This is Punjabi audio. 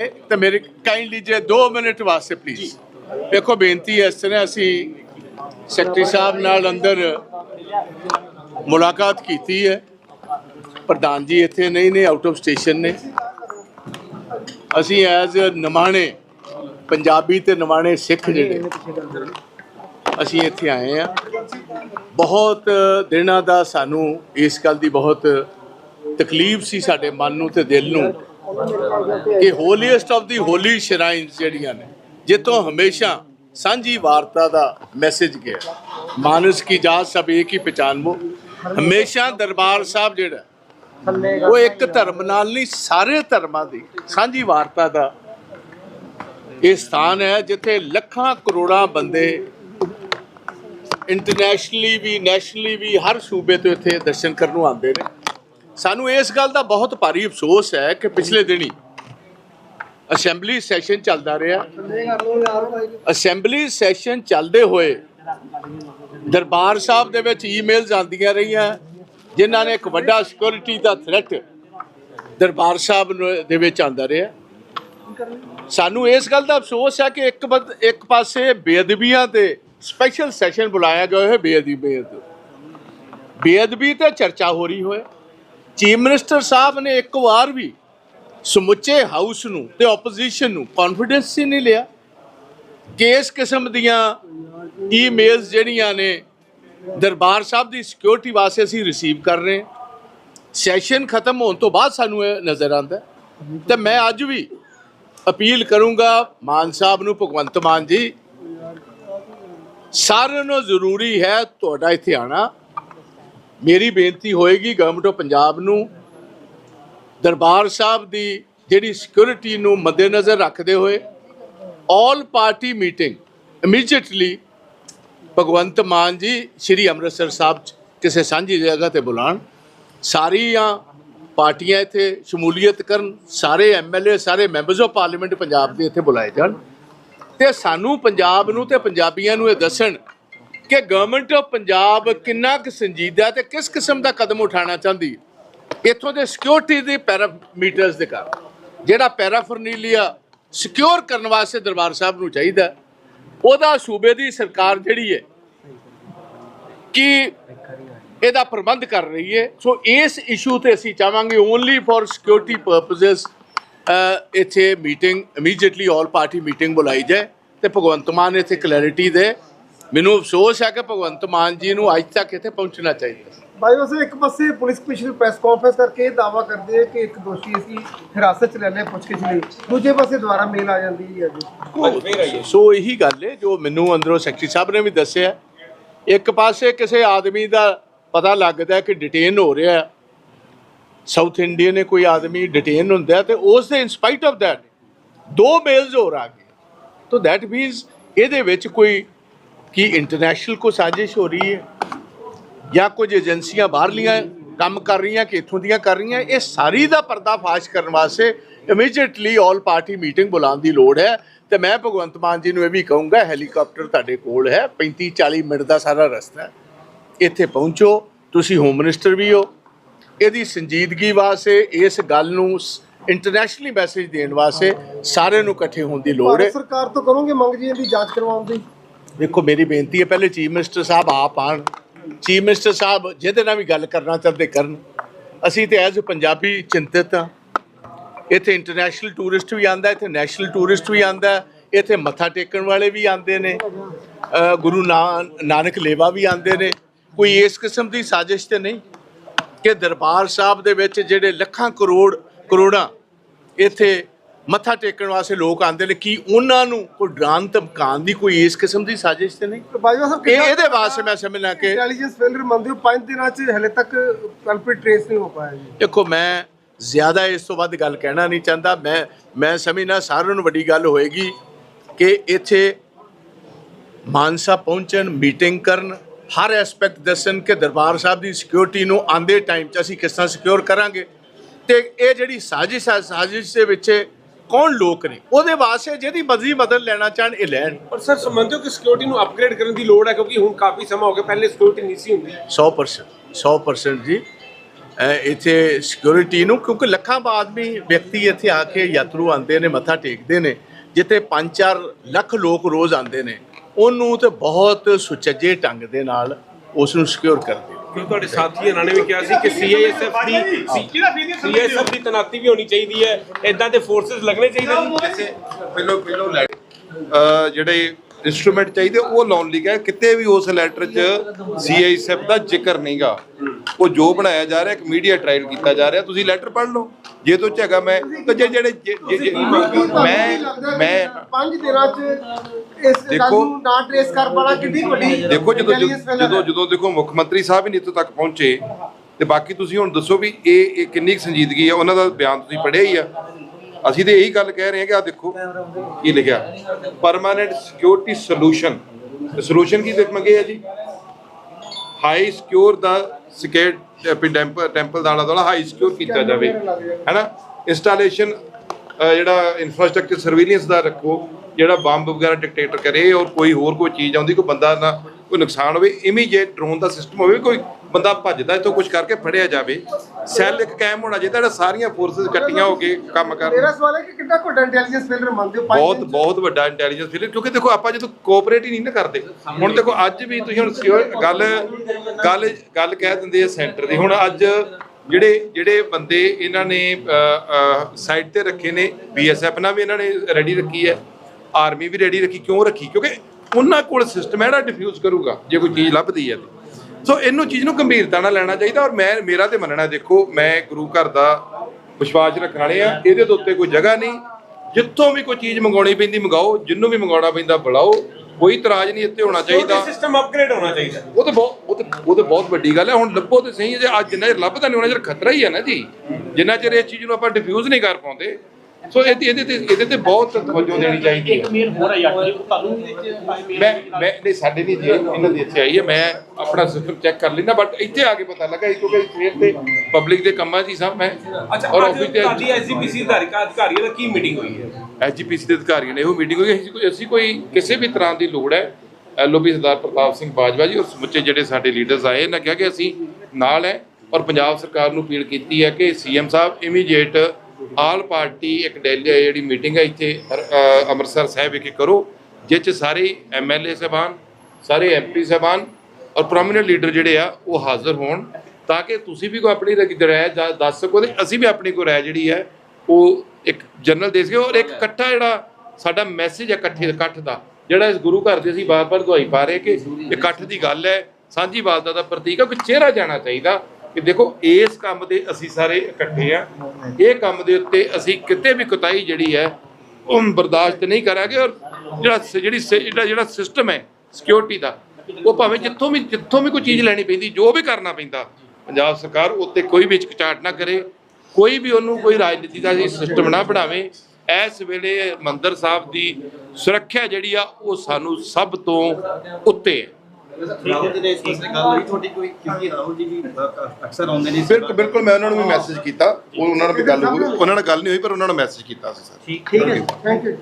ਤੇ ਮੇਰੇ ਕਾਈਂਡਲੀ ਜੇ 2 ਮਿੰਟ ਵਾਸਤੇ ਪਲੀਜ਼ ਵੇਖੋ ਬੇਨਤੀ ਹੈ ਇਸ ਤਰ੍ਹਾਂ ਅਸੀਂ ਸੈਕਟਰੀ ਸਾਹਿਬ ਨਾਲ ਅੰਦਰ ਮੁਲਾਕਾਤ ਕੀਤੀ ਹੈ। ਪ੍ਰਧਾਨ ਜੀ ਇੱਥੇ ਨਹੀਂ ਨੇ ਆਊਟ ਆਫ ਸਟੇਸ਼ਨ ਨੇ। ਅਸੀਂ ਐਜ਼ ਨਿਮਾਣੇ ਪੰਜਾਬੀ ਤੇ ਨਿਮਾਣੇ ਸਿੱਖ ਜਿਹੜੇ ਅਸੀਂ ਇੱਥੇ ਆਏ ਆ ਬਹੁਤ ਦਿਨਾਂ ਦਾ ਸਾਨੂੰ ਇਸ ਗੱਲ ਦੀ ਬਹੁਤ ਤਕਲੀਫ ਸੀ ਸਾਡੇ ਮਨ ਨੂੰ ਤੇ ਦਿਲ ਨੂੰ। ਕਿ ਹੋਲੀਐਸਟ ਆਫ ਦੀ ਹੋਲੀ ਸ਼ਰਾਈਨਸ ਜਿਹੜੀਆਂ ਨੇ, ਜਿੱਥੋਂ ਹਮੇਸ਼ਾ ਸਾਂਝੀ ਵਾਰਤਾ ਦਾ ਮੈਸੇਜ ਗਿਆ। ਮਾਨਸ ਕੀ ਜਾਤ ਸਭ ਇੱਕ ਹੀ ਪਛਾਨਵੋ। ਹਮੇਸ਼ਾ ਦਰਬਾਰ ਸਾਹਿਬ ਜਿਹੜਾ, ਉਹ ਇੱਕ ਧਰਮ ਨਾਲ ਨਹੀਂ, ਸਾਰੇ ਧਰਮਾਂ ਦੀ ਸਾਂਝੀ ਵਾਰਤਾ ਦਾ ਇਹ ਸਥਾਨ ਹੈ, ਜਿੱਥੇ ਲੱਖਾਂ ਕਰੋੜਾਂ ਬੰਦੇ ਇੰਟਰਨੈਸ਼ਨਲੀ ਵੀ ਨੈਸ਼ਨਲੀ ਵੀ ਹਰ ਸੂਬੇ ਤੋਂ ਇੱਥੇ ਦਰਸ਼ਨ ਕਰਨ ਨੂੰ ਆਉਂਦੇ ਨੇ। ਸਾਨੂੰ ਇਸ ਗੱਲ ਦਾ ਬਹੁਤ ਭਾਰੀ ਅਫਸੋਸ ਹੈ ਕਿ ਪਿਛਲੇ ਦਿਨੀ ਅਸੈਂਬਲੀ ਸੈਸ਼ਨ ਚੱਲਦਾ ਰਿਹਾ। ਅਸੈਂਬਲੀ ਸੈਸ਼ਨ ਚੱਲਦੇ ਹੋਏ ਦਰਬਾਰ ਸਾਹਿਬ ਦੇ ਵਿੱਚ ਈਮੇਲਸ ਆਉਂਦੀਆਂ ਰਹੀਆਂ, ਜਿਨ੍ਹਾਂ ਨੇ ਇੱਕ ਵੱਡਾ ਸਿਕਿਉਰਿਟੀ ਦਾ ਥ੍ਰੈਟ ਦਰਬਾਰ ਸਾਹਿਬ ਨੂੰ- ਦੇ ਵਿੱਚ ਆਉਂਦਾ ਰਿਹਾ। ਸਾਨੂੰ ਇਸ ਗੱਲ ਦਾ ਅਫਸੋਸ ਹੈ ਕਿ ਇੱਕ ਬਦ- ਇੱਕ ਪਾਸੇ ਬੇਅਦਬੀਆਂ ਤੇ ਸਪੈਸ਼ਲ ਸੈਸ਼ਨ ਬੁਲਾਇਆ ਗਿਆ ਹੋਇਆ ਬੇਅਦਬੀ ਬੇਅਦਬੀ ਬੇਅਦਬੀ ਤੇ ਚਰਚਾ ਹੋ ਰਹੀ ਹੋਏ। ਚੀਫ ਮਿਨਿਸਟਰ ਸਾਹਿਬ ਨੇ ਇੱਕ ਵਾਰ ਵੀ ਸਮੁੱਚੇ ਹਾਊਸ ਨੂੰ ਤੇ ਆਪੋਜੀਸ਼ਨ ਨੂੰ ਕੌਨਫੀਡੈਂਸ ਹੀ ਨਹੀਂ ਲਿਆ। ਕਿ ਕਿਸਮ ਦੀਆਂ ਈਮੇਲਸ ਜਿਹੜੀਆਂ ਨੇ ਦਰਬਾਰ ਸਾਹਿਬ ਦੀ ਸਿਕਿਉਰਿਟੀ ਵਾਸਤੇ ਅਸੀਂ ਰਿਸੀਵ ਕਰ ਰਹੇ ਹਾਂ। ਸੈਸ਼ਨ ਖਤਮ ਹੋਣ ਤੋਂ ਬਾਅਦ ਸਾਨੂੰ ਇਹ ਨਜ਼ਰ ਆਉਂਦਾ ਹੈ। ਤੇ ਮੈਂ ਅੱਜ ਵੀ ਅਪੀਲ ਕਰੂੰਗਾ ਮਾਨ ਸਾਹਿਬ ਨੂੰ, ਭਗਵੰਤ ਮਾਨ ਜੀ, ਸਾਰਿਆਂ ਨੂੰ ਜ਼ਰੂਰੀ ਹੈ ਤੁਹਾਡਾ ਇੱਥੇ ਆਣਾ ਮੇਰੀ ਬੇਨਤੀ ਹੋਏਗੀ ਗਵਰਨਮੈਂਟ ਆਫ ਪੰਜਾਬ ਨੂੰ, ਦਰਬਾਰ ਸਾਹਿਬ ਦੀ ਜਿਹੜੀ ਸਿਕਿਉਰਿਟੀ ਨੂੰ ਮੱਦੇਨਜ਼ਰ ਰੱਖਦੇ ਹੋਏ all party meeting immediately Bhagwant Mann ji Shri Amritsar ਸਾਹਿਬ 'ਚ ਕਿਸੇ ਸਾਂਝੀ ਜਗ੍ਹਾ ਤੇ ਬੁਲਾਣ। ਸਾਰੀਆਂ ਪਾਰਟੀਆਂ ਇੱਥੇ ਸ਼ਮੂਲੀਅਤ ਕਰਨ, ਸਾਰੇ ਐਮਐਲਏ ਸਾਰੇ ਮੈਂਬਰਸ ਆਫ ਪਾਰਲੀਮੈਂਟ ਪੰਜਾਬ ਦੇ ਇੱਥੇ ਬੁਲਾਏ ਜਾਣ। ਤੇ ਸਾਨੂੰ ਪੰਜਾਬ ਨੂੰ ਤੇ ਪੰਜਾਬੀਆਂ ਨੂੰ ਇਹ ਦੱਸਣ ਕਿ ਗਵਰਨਮੈਂਟ ਆਫ ਪੰਜਾਬ ਕਿੰਨਾ ਕੁ ਸੰਜੀਦਾ ਤੇ ਕਿਸ ਕਿਸਮ ਦਾ ਕਦਮ ਉਠਾਉਣਾ ਚਾਹੁੰਦੀ ਇੱਥੋਂ ਦੇ ਸਿਕਿਉਰਿਟੀ ਦੇ ਪੈਰਾਮੀਟਰਸ ਦੇ ਕਾਰਨ, ਜਿਹੜਾ ਪੈਰਾਫਰਨੀਲੀਆ ਸਿਕਿਉਰ ਕਰਨ ਵਾਸਤੇ ਦਰਬਾਰ ਸਾਹਿਬ ਨੂੰ ਚਾਹੀਦਾ ਉਹਦਾ ਸੂਬੇ ਦੀ ਸਰਕਾਰ ਜਿਹੜੀ ਹੈ ਕਿ ਇਹਦਾ ਪ੍ਰਬੰਧ ਕਰ ਰਹੀ ਹੈ। ਸੋ ਇਸ ਇਸ਼ੂ ਤੇ ਅਸੀਂ ਚਾਹਾਂਗੇ ਓਨਲੀ ਫॉर ਸਿਕਿਉਰਿਟੀ ਪਰਪਸਸ ਇੱਥੇ meeting immediately all party meeting ਬੁਲਾਈ ਜਾਏ ਤੇ ਭਗਵੰਤ ਮਾਨ ਇੱਥੇ ਕਲੈਰਿਟੀ ਦੇ ਮੈਨੂੰ ਅਫਸੋਸ ਹੈ ਕਿ ਭਗਵੰਤ ਮਾਨ ਜੀ ਨੂੰ ਅੱਜ ਤੱਕ ਇੱਥੇ ਪਹੁੰਚਣਾ ਚਾਹੀਦਾ ਸੀ। ਬਾਈ ਵਸੇ ਇੱਕ ਪਾਸੇ ਪੁਲਿਸ ਕਮਿਸ਼ਨਰ ਪ੍ਰੈਸ ਕਾਨਫਰੰਸ ਕਰਕੇ ਦਾਵਾ ਕਰਦੇ ਹੈ ਕਿ ਇੱਕ ਦੋਸ਼ੀ ਅਸੀਂ ਹਿਰਾਸਤ ਚ ਲੈ ਲਿਆ ਪੁੱਛਗਿੱਛ ਲਈ। ਦੂਜੇ ਪਾਸੇ ਦੁਬਾਰਾ ਮੇਲ ਆ ਜਾਂਦੀ ਹੈ ਜੀ। ਸੋ ਇਹੀ ਗੱਲ ਹੈ ਜੋ ਮੈਨੂੰ ਅੰਦਰੋਂ ਸੈਕਟਰੀ ਸਾਹਿਬ ਨੇ ਵੀ ਦੱਸਿਆ। ਇੱਕ ਪਾਸੇ ਕਿਸੇ ਆਦਮੀ ਦਾ ਪਤਾ ਲੱਗਦਾ ਕਿ ਡਿਟੇਨ ਹੋ ਰਿਹਾ ਹੈ। ਸਾਊਥ ਇੰਡੀਆ ਨੇ ਕੋਈ ਆਦਮੀ ਡਿਟੇਨ ਹੁੰਦਾ ਹੈ ਤੇ ਉਸ ਦੇ ਇਨਸਪਾਈਟ ਆਫ that ਦੋ ਮੇਲਸ ਹੋਰ ਆ ਗਏ। ਤੋ that means ਇਹਦੇ ਵਿੱਚ ਕੋਈ ਕੀ ਇੰਟਰਨੈਸ਼ਨਲ ਕੋ ਸਾਜ਼ਿਸ਼ ਹੋ ਰਹੀ ਹੈ? ਜਾਂ ਕੁਝ ਏਜੰਸੀਆਂ ਬਾਹਰਲੀਆਂ ਕੰਮ ਕਰ ਰਹੀਆਂ ਕਿ ਇੱਥੋਂ ਦੀਆਂ ਕਰ ਰਹੀਆਂ? ਇਹ ਸਾਰੀ ਦਾ ਪਰਦਾਫਾਸ਼ ਕਰਨ ਵਾਸਤੇ ਇਮੀਡੀਏਟਲੀ ਆਲ ਪਾਰਟੀ ਮੀਟਿੰਗ ਬੁਲਾਉਣ ਦੀ ਲੋੜ ਹੈ। ਤੇ ਮੈਂ ਭਗਵੰਤ ਮਾਨ ਜੀ ਨੂੰ ਇਹ ਵੀ ਕਹੂੰਗਾ ਹੈਲੀਕਾਪਟਰ ਤੁਹਾਡੇ ਕੋਲ ਹੈ 35 40 ਮਿੰਟ ਦਾ ਸਾਰਾ ਰਸਤਾ ਹੈ। ਇੱਥੇ ਪਹੁੰਚੋ, ਤੁਸੀਂ ਹੋਮ ਮਿਨਿਸਟਰ ਵੀ ਹੋ। ਇਹਦੀ ਸੰਜੀਦਗੀ ਵਾਸਤੇ, ਇਸ ਗੱਲ ਨੂੰ ਇੰਟਰਨੈਸ਼ਨਲੀ ਮੈਸੇਜ ਦੇਣ ਵਾਸਤੇ ਸਾਰਿਆਂ ਨੂੰ ਇਕੱਠੇ ਹੋਣ ਦੀ ਲੋੜ ਹੈ। ਸਰਕਾਰ ਤੋਂ ਕਰੋਗੇ ਮੰਗ ਜੀ, ਇਹਦੀ ਜਾਂਚ ਕਰਵਾਉਣ ਦੀ। ਦੇਖੋ, ਮੇਰੀ ਬੇਨਤੀ ਹੈ, ਪਹਿਲੇ ਚੀਫ ਮਿਨਿਸਟਰ ਸਾਹਿਬ ਆਪ ਆਣ ਚੀਫ ਮਿਨਿਸਟਰ ਸਾਹਿਬ ਜਿਹਦੇ ਨਾਲ ਵੀ ਗੱਲ ਕਰਨਾ ਚਾਹੁੰਦੇ ਕਰਨ। ਅਸੀਂ ਤੇ ਐਜ਼ ਪੰਜਾਬੀ ਚਿੰਤਤ ਹਾਂ। ਇੱਥੇ ਇੰਟਰਨੈਸ਼ਨਲ ਟੂਰਿਸਟ ਵੀ ਆਂਦਾ ਇੱਥੇ ਨੈਸ਼ਨਲ ਟੂਰਿਸਟ ਵੀ ਆਂਦਾ ਇੱਥੇ ਮੱਥਾ ਟੇਕਣ ਵਾਲੇ ਵੀ ਆਂਦੇ ਨੇ। ਗੁਰੂ ਨਾ- ਨਾਨਕ ਲੇਵਾ ਵੀ ਆਂਦੇ ਨੇ। ਕੋਈ ਇਸ ਕਿਸਮ ਦੀ ਸਾਜ਼ਿਸ਼ ਤੇ ਨਹੀਂ ਕਿ ਦਰਬਾਰ ਸਾਹਿਬ ਦੇ ਵਿੱਚ ਜਿਹੜੇ ਲੱਖਾਂ ਕਰੋੜ, ਕਰੋੜਾਂ ਇੱਥੇ ਮੱਥਾ ਟੇਕਣ ਵਾਸਤੇ ਲੋਕ ਆਂਦੇ ਨੇ ਕੀ ਉਹਨਾਂ ਨੂੰ ਕੋਈ ਡਰਾਨ ਧਮਕਾਉਣ ਦੀ ਕੋਈ ਇਸ ਕਿਸਮ ਦੀ ਸਾਜ਼ਿਸ਼ ਤੇ ਨਹੀਂ? ਬਾਈ ਸਾਹਿਬ ਇਹ ਇਹਦੇ ਵਾਸਤੇ ਮੈਂ ਸਮਝਣਾ ਕਿ ਇੰਟੈਲੀਜੈਂਸ ਫੇਲਰ ਮੰਨਦੇ ਹੋ? 5 ਦਿਨਾਂ ਚ ਹਲੇ ਤੱਕ ਕਲਪ੍ਰਿਟ ਟ੍ਰੇਸ ਨਹੀਂ ਹੋ ਪਾਇਆ ਜੀ। ਦੇਖੋ ਮੈਂ ਜ਼ਿਆਦਾ ਇਸ ਤੋਂ ਵੱਧ ਗੱਲ ਕਹਿਣਾ ਨਹੀਂ ਚਾਹੁੰਦਾ। ਮੈਂ ਮੈਂ ਸਮਝਣਾ ਸਾਰਿਆਂ ਨੂੰ ਵੱਡੀ ਗੱਲ ਹੋਏਗੀ ਕਿ ਇੱਥੇ ਮਾਨਸਾ ਪਹੁੰਚਣ ਮੀਟਿੰਗ ਕਰਨ ਹਰ ਐਸਪੈਕਟ ਦੱਸਣ ਕਿ ਦਰਬਾਰ ਸਾਹਿਬ ਦੀ ਸਿਕਿਉਰਿਟੀ ਨੂੰ ਆਂਦੇ ਟਾਈਮ 'ਚ ਅਸੀਂ ਕਿਸ ਤਰ੍ਹਾਂ ਸਿਕਿਉਰ ਕਰਾਂਗੇ। ਤੇ ਇਹ ਜਿਹੜੀ ਸਾਜ਼ਿਸ਼ ਹੈ ਸਾਜ਼ਿਸ਼ ਦੇ ਵਿੱਚ ਕੌਣ ਲੋਕ ਨੇ? ਉਹਦੇ ਵਾਸਤੇ ਜਿਹਦੀ ਮਰਜ਼ੀ ਮਦਦ ਲੈਣਾ ਚਾਹਣ ਇਹ ਲੈਣ। ਪਰ ਸਰ ਸਮਝਦੇ ਹੋ ਕਿ ਸਿਕਿਉਰਿਟੀ ਨੂੰ ਅਪਗ੍ਰੇਡ ਕਰਨ ਦੀ ਲੋੜ ਹੈ ਕਿਉਂਕਿ ਹੁਣ ਕਾਫੀ ਸਮਾਂ ਹੋ ਗਿਆ ਪਹਿਲੇ ਸਿਕਿਉਰਿਟੀ ਨਹੀਂ ਸੀ ਹੁੰਦੀ। 100% 100% ਜੀ। ਇੱਥੇ ਸਿਕਿਉਰਿਟੀ ਨੂੰ ਕਿਉਂਕਿ ਲੱਖਾਂ ਆਦਮੀ ਵਿਅਕਤੀ ਇੱਥੇ ਆ ਕੇ ਯਾਤਰੂ ਆਉਂਦੇ ਨੇ ਮੱਥਾ ਟੇਕਦੇ ਨੇ ਜਿੱਥੇ 5-4 ਲੱਖ ਲੋਕ ਰੋਜ਼ ਆਉਂਦੇ ਨੇ ਉਹਨੂੰ ਤੇ ਬਹੁਤ ਸੁਚੱਜੇ ਢੰਗ ਦੇ ਨਾਲ ਉਸ ਨੂੰ ਸਿਕਿਉਰ ਕਰਦੇ। ਕਿਉਂ ਤੁਹਾਡੇ ਸਾਥੀ ਇਹਨਾਂ ਨੇ ਵੀ ਕਿਹਾ ਸੀ ਕਿ ਸੀਆਈਐਸਐਫ ਦੀ ਸੀਆਈਐਸਐਫ ਦੀ ਤਨਾਤੀ ਵੀ ਹੋਣੀ ਚਾਹੀਦੀ ਹੈ। ਇਦਾਂ ਦੇ ਫੋਰਸਸ ਲੱਗਣੇ ਚਾਹੀਦੇ ਸੀ ਪਹਿਲੋਂ ਪਹਿਲੋਂ ਜਿਹੜੇ ਇਨਸਟਰੂਮੈਂਟ ਚਾਹੀਦੇ ਉਹ ਲਾਉਣ ਲਈ ਗਿਆ ਕਿਤੇ ਵੀ ਉਸ ਲੈਟਰ 'ਚ ਸੀਆਈਐਸਐਫ ਦਾ ਜ਼ਿਕਰ ਨਹੀਂਗਾ। ਉਹ ਜੋ ਬਣਾਇਆ ਜਾ ਰਿਹਾ ਇੱਕ ਮੀਡੀਆ ਟ੍ਰਾਇਲ ਕੀਤਾ ਜਾ ਰਿਹਾ। ਤੁਸੀਂ ਲੈਟਰ ਪੜ੍ਹ ਲਓ। ਜੇ ਤੋਂ ਹੈਗਾ ਮੈਂ ਤਾਂ ਜੇ- ਜਿਹੜੇ ਮੈਂ ਮੈਂ ਪੰਜ ਦਿਨਾਂ ਚ ਇਸ ਨੂੰ ਨਾ ਟ੍ਰੇਸ ਕਰ ਪਾਣਾ ਕਿੰਨੀ ਵੱਡੀ ਦੇਖੋ ਜਦੋਂ ਜਦੋਂ। ਜਦੋਂ ਦੇਖੋ ਮੁੱਖ ਮੰਤਰੀ ਸਾਹਿਬ ਹੀ ਨਹੀਂ ਇੱਥੋਂ ਤੱਕ ਪਹੁੰਚੇ ਤੇ ਬਾਕੀ ਤੁਸੀਂ ਹੁਣ ਦੱਸੋ ਵੀ ਇਹ ਇਹ ਕਿੰਨੀ ਸੰਜੀਦਗੀ ਹੈ ਉਹਨਾਂ ਦਾ ਬਿਆਨ ਤੁਸੀਂ ਪੜ੍ਹਿਆ ਹੀ ਆ। ਅਸੀਂ ਤੇ ਇਹੀ ਗੱਲ ਕਹਿ ਰਹੇ ਹਾਂ ਕਿ ਆ ਦੇਖੋ ਕੀ ਲਿਖਿਆ। ਪਰਮਾਨੈਂਟ ਸਿਕਿਉਰਿਟੀ ਸੋਲੂਸ਼ਨ ਸੋਲੂਸ਼ਨ ਕੀ ਦੇਖ ਮੰਗੇ ਆ ਜੀ? ਹਾਈ ਸਿਕਿਉਰ ਦਾ ਸਿਕਿਉਰ ਟੈਂਪਲ ਟੈਂਪਲ ਦਾ ਆਲਾ ਦੁਆਲਾ ਹਾਈ ਸਿਕਿਉਰ ਕੀਤਾ ਜਾਵੇ, ਹੈਨਾ? ਇੰਸਟਾਲੇਸ਼ਨ ਜਿਹੜਾ ਇਨਫਰਾਸਟ੍ਰਕਚਰ ਸਰਵੇਲੈਂਸ ਦਾ ਰੱਖੋ, ਜਿਹੜਾ ਬੰਬ ਵਗੈਰਾ ਡਿਕਟੇਟਰ ਕਰੇ ਔਰ ਕੋਈ ਹੋਰ ਕੋਈ ਚੀਜ਼ ਆਉਂਦੀ, ਕੋਈ ਬੰਦਾ ਨਾ, ਕੋਈ ਨੁਕਸਾਨ ਹੋਵੇ ਇਮੀਡੀਏਟ ਡਰੋਨ ਦਾ ਸਿਸਟਮ ਹੋਵੇ, ਕੋਈ ਬੰਦਾ ਭੱਜਦਾ ਇੱਥੋਂ ਕੁਝ ਕਰਕੇ ਫੜਿਆ ਜਾਵੇ ਸੈੱਲ ਇੱਕ ਕਾਇਮ ਹੋਣਾ ਚਾਹੀਦਾ ਜਿਹੜਾ ਸਾਰੀਆਂ ਫੋਰਸਸ ਇਕੱਠੀਆਂ ਹੋ ਕੇ ਕੰਮ ਕਰਨ। ਮੇਰਾ ਸਵਾਲ ਹੈ ਕਿ ਕਿੰਨਾ ਵੱਡਾ ਇੰਟੈਲੀਜੈਂਸ ਫੇਲਰ ਮੰਨਦੇ ਹੋ? ਬਹੁਤ? ਬਹੁਤ ਵੱਡਾ ਇੰਟੈਲੀਜੈਂਸ ਫੀਲਰ ਕਿਉਂਕਿ ਦੇਖੋ ਆਪਾਂ ਜਦੋਂ ਕੋਆਪਰੇਟ ਹੀ ਨਹੀਂ ਨਾ ਕਰਦੇ ਹੁਣ ਦੇਖੋ ਅੱਜ ਵੀ ਤੁਸੀਂ ਹੁਣ secure- ਗੱਲ ਗੱਲ ਗੱਲ ਕਹਿ ਦਿੰਦੇ ਆ ਸੈਂਟਰ ਦੀ। ਹੁਣ ਅੱਜ ਜਿਹੜੇ ਜਿਹੜੇ ਬੰਦੇ ਇਹਨਾਂ ਨੇ ਸਾਈਡ ਤੇ ਰੱਖੇ ਨੇ ਬੀਐਸਐਫ ਨਾਲ ਵੀ ਇਹਨਾਂ ਨੇ ਰੈਡੀ ਰੱਖੀ ਹੈ ਆਰਮੀ ਵੀ ਰੈਡੀ ਰੱਖੀ ਕਿਉਂ ਰੱਖੀ? ਕਿਉਂਕਿ ਉਹਨਾਂ ਕੋਲ ਸਿਸਟਮ ਹੈ ਜਿਹੜਾ ਡਿਫਿਊਜ਼ ਕਰੂਗਾ ਜੇ ਕੋਈ ਚੀਜ਼ ਲੱਭਦੀ ਹੈ ਤੇ। ਸੋ ਇਹਨੂੰ ਚੀਜ਼ ਨੂੰ ਗੰਭੀਰਤਾ ਨਾਲ ਲੈਣਾ ਚਾਹੀਦਾ ਔਰ ਮੈਂ ਮੇਰਾ ਤੇ ਮੰਨਣਾ ਦੇਖੋ ਮੈਂ ਗੁਰੂ ਘਰ ਦਾ ਵਿਸ਼ਵਾਸ ਰੱਖਣ ਵਾਲੇ ਆ ਇਹਦੇ ਦੇ ਉੱਤੇ ਕੋਈ ਜਗ੍ਹਾ ਨਹੀਂ। ਜਿੱਥੋਂ ਵੀ ਕੋਈ ਚੀਜ਼ ਮੰਗਾਉਣੀ ਪੈਂਦੀ ਮੰਗਾਓ ਜਿੰਨੂੰ ਵੀ ਮੰਗਾਉਣਾ ਪੈਂਦਾ ਬੁਲਾਓ। ਕੋਈ ਇਤਰਾਜ਼ ਨਹੀਂ ਇੱਥੇ ਹੋਣਾ ਚਾਹੀਦਾ। ਸਿਸਟਮ ਅਪਗ੍ਰੇਡ ਹੋਣਾ ਚਾਹੀਦਾ। ਉਹ ਤਾਂ ਬਹੁਤ ਉਹ ਤਾਂ ਉਹ ਤਾਂ ਬਹੁਤ ਵੱਡੀ ਗੱਲ ਹੈ ਹੁਣ ਲੱਭੋ ਤੇ ਸਹੀ ਜੇ ਅੱਜ ਜਿੰਨਾ ਚਿਰ ਲੱਭਦਾ ਨਹੀਂ ਉਹਨਾਂ ਚਿਰ ਖਤਰਾ ਹੀ ਹੈ ਨਾ ਜੀ। ਜਿੰਨਾ ਚਿਰ ਇਸ ਚੀਜ਼ ਨੂੰ ਆਪਾਂ ਡਿਫਿਊਜ਼ ਨਹੀਂ ਕਰ ਪਾਉਂਦੇ ਸੋ ਇਹਦੇ ਇਹਦੇ ਤੇ ਇਹਦੇ ਤੇ ਬਹੁਤ ਤਵੱਜੋ ਦੇਣੀ ਚਾਹੀਦੀ ਹੈ। ਇੱਕ ਮੇਲ ਹੋਰ ਹੈ ਯਾਰ ਤੁਹਾਨੂੰ ਮੈਂ ਮੈਂ ਨਹੀਂ ਸਾਡੇ ਨਹੀਂ ਜੀ ਇਹਨਾਂ ਦੀ ਇੱਥੇ ਆਈ ਹੈ। ਮੈਂ ਆਪਣਾ ਸਿਸਟਮ ਚੈੱਕ ਕਰ ਲੈਂਦਾ ਬਟ ਇੱਥੇ ਆ ਕੇ ਪਤਾ ਲੱਗਾ ਕਿਉਂਕਿ ਸਵੇਰ ਤੇ ਪਬਲਿਕ ਦੇ ਕੰਮਾਂ 'ਚ ਹੀ ਸਾਂ ਮੈਂ ਅੱਛਾ ਔਰ ਅੱਜ office ਤੇ ਤੁਹਾਡੀ ਐਸਜੀਪੀਸੀ ਅਧਿਕਾਰੀ ਅਧਿਕਾਰੀਆਂ ਨਾਲ ਕੀ ਮੀਟਿੰਗ ਹੋਈ ਹੈ? ਐਜੀਪੀਸੀ ਦੇ ਅਧਿਕਾਰੀਆਂ ਨੇ ਇਹੋ ਮੀਟਿੰਗ ਹੋਈ ਅਸੀਂ ਕੋਈ ਅਸੀਂ ਕੋਈ ਕਿਸੇ ਵੀ ਤਰ੍ਹਾਂ ਦੀ ਲੋੜ ਹੈ ਐਲਓਬੀ ਸਰਦਾਰ ਪ੍ਰਤਾਪ ਸਿੰਘ ਬਾਜਵਾ ਜੀ ਔਰ ਸਮੁੱਚੇ ਜਿਹੜੇ ਸਾਡੇ ਲੀਡਰਸ ਆਏ ਇਹਨਾਂ ਕਿਹਾ ਕਿ ਅਸੀਂ ਨਾਲ ਹੈ ਔਰ ਪੰਜਾਬ ਸਰਕਾਰ ਨੂੰ ਅਪੀਲ ਕੀਤੀ ਹੈ ਕਿ ਸੀਐਮ ਸਾਹਿਬ ਇਮੀਡੀਏਟ ਆਲ ਪਾਰਟੀ ਇੱਕ ਡੈਲੀ ਜਿਹੜੀ ਮੀਟਿੰਗ ਹੈ ਇੱਥੇ ਅੰਮ੍ਰਿਤਸਰ ਸਾਹਿਬ ਵਿਖੇ ਕਰੋ ਜਿਸ 'ਚ ਸਾਰੇ ਐਮਐਲਏ ਸਾਹਿਬਾਨ, ਸਾਰੇ ਐਮਪੀ ਸਾਹਿਬਾਨ ਔਰ ਪ੍ਰੋਮਿਨੈਂਟ ਲੀਡਰ ਜਿਹੜੇ ਆ, ਉਹ ਹਾਜ਼ਰ ਹੋਣ, ਤਾਂ ਕਿ ਤੁਸੀਂ ਵੀ ਕੋਈ ਆਪਣੀ ਰ- ਰਾਏ ਦੱਸ ਸਕੋ ਤੇ ਅਸੀਂ ਵੀ ਆਪਣੀ ਕੋਈ ਰਾਏ ਜਿਹੜੀ ਹੈ, ਉਹ ਇੱਕ ਜਨਰਲ ਦੇ ਸਕੀਏ ਔਰ ਇੱਕ ਇਕੱਠਾ ਜਿਹੜਾ ਸਾਡਾ ਮੈਸੇਜ ਹੈ ਇਕੱਠੇ, ਇਕੱਠ ਦਾ, ਜਿਹੜਾ ਇਸ ਗੁਰੂ ਘਰ ਦੇ ਅਸੀਂ ਬਾਰ-ਬਾਰ ਦੁਆਈ ਪਾ ਰਹੇ ਕਿ ਇਕੱਠ ਦੀ ਗੱਲ ਹੈ ਸਾਂਝੀਵਾਲਤਾ ਦਾ ਪ੍ਰਤੀਕ ਹੈ ਕਿ ਚਿਹਰਾ ਜਾਣਾ ਚਾਹੀਦਾ ਕਿ ਦੇਖੋ, ਇਸ ਕੰਮ ਦੇ ਅਸੀਂ ਸਾਰੇ ਇਕੱਠੇ ਆ। ਇਹ ਕੰਮ ਦੇ ਉੱਤੇ ਅਸੀਂ ਕਿਤੇ ਵੀ ਕੁਤਾਈ ਜਿਹੜੀ ਹੈ, ਉਹ ਬਰਦਾਸ਼ਤ ਨਹੀਂ ਕਰਾਂਗੇ ਔਰ ਜਿਹੜਾ ਜਿਹੜੀ ਸ- ਜਿਹੜਾ ਜਿਹੜਾ ਸਿਸਟਮ ਹੈ ਸਿਕਿਉਰਿਟੀ ਦਾ, ਉਹ ਭਾਵੇਂ ਜਿੱਥੋਂ ਵੀ ਜਿੱਥੋਂ ਵੀ ਕੋਈ ਚੀਜ਼ ਲੈਣੀ ਪੈਂਦੀ, ਜੋ ਵੀ ਕਰਨਾ ਪੈਂਦਾ, ਪੰਜਾਬ ਸਰਕਾਰ ਉੱਤੇ ਕੋਈ ਵੀ ਹਿਚਕਚਾਹਟ ਨਾ ਕਰੇ, ਕੋਈ ਵੀ ਉਹਨੂੰ ਕੋਈ ਰਾਜਨੀਤੀ ਦਾ ਸਿਸਟਮ ਨਾ ਬਣਾਵੇ, ਇਸ ਵੇਲੇ ਮੰਦਰ ਸਾਹਿਬ ਦੀ ਸੁਰੱਖਿਆ ਜਿਹੜੀ ਆ, ਉਹ ਸਾਨੂੰ ਸਭ ਤੋਂ ਉੱਤੇ ਹੈ। ਰਾਹੁਲ ਜੀ ਦੇ ਇਸ ਪਾਸੇ ਗੱਲ ਹੋਈ ਤੁਹਾਡੀ ਕੋਈ ਕਿਉਂਕਿ ਰਾਹੁਲ ਜੀ ਵੀ ਅ, ਅ, ਅਕਸਰ ਆਉਂਦੇ ਨੇ ਬਿਲਕੁਲ ਬਿਲਕੁਲ ਮੈਂ ਉਹਨਾਂ ਨੂੰ ਵੀ ਮੈਸੇਜ ਕੀਤਾ ਉਹ ਉਹਨਾਂ ਨਾਲ ਵੀ ਗੱਲ ਹੋਈ ਉਹਨਾਂ ਨਾਲ ਗੱਲ ਨਹੀਂ ਹੋਈ ਪਰ ਉਹਨਾਂ ਨੂੰ ਮੈਸੇਜ ਕੀਤਾ ਸੀ ਸਰ ਠੀਕ ਠੀਕ ਹੈ ਥੈਂਕ ਯੂ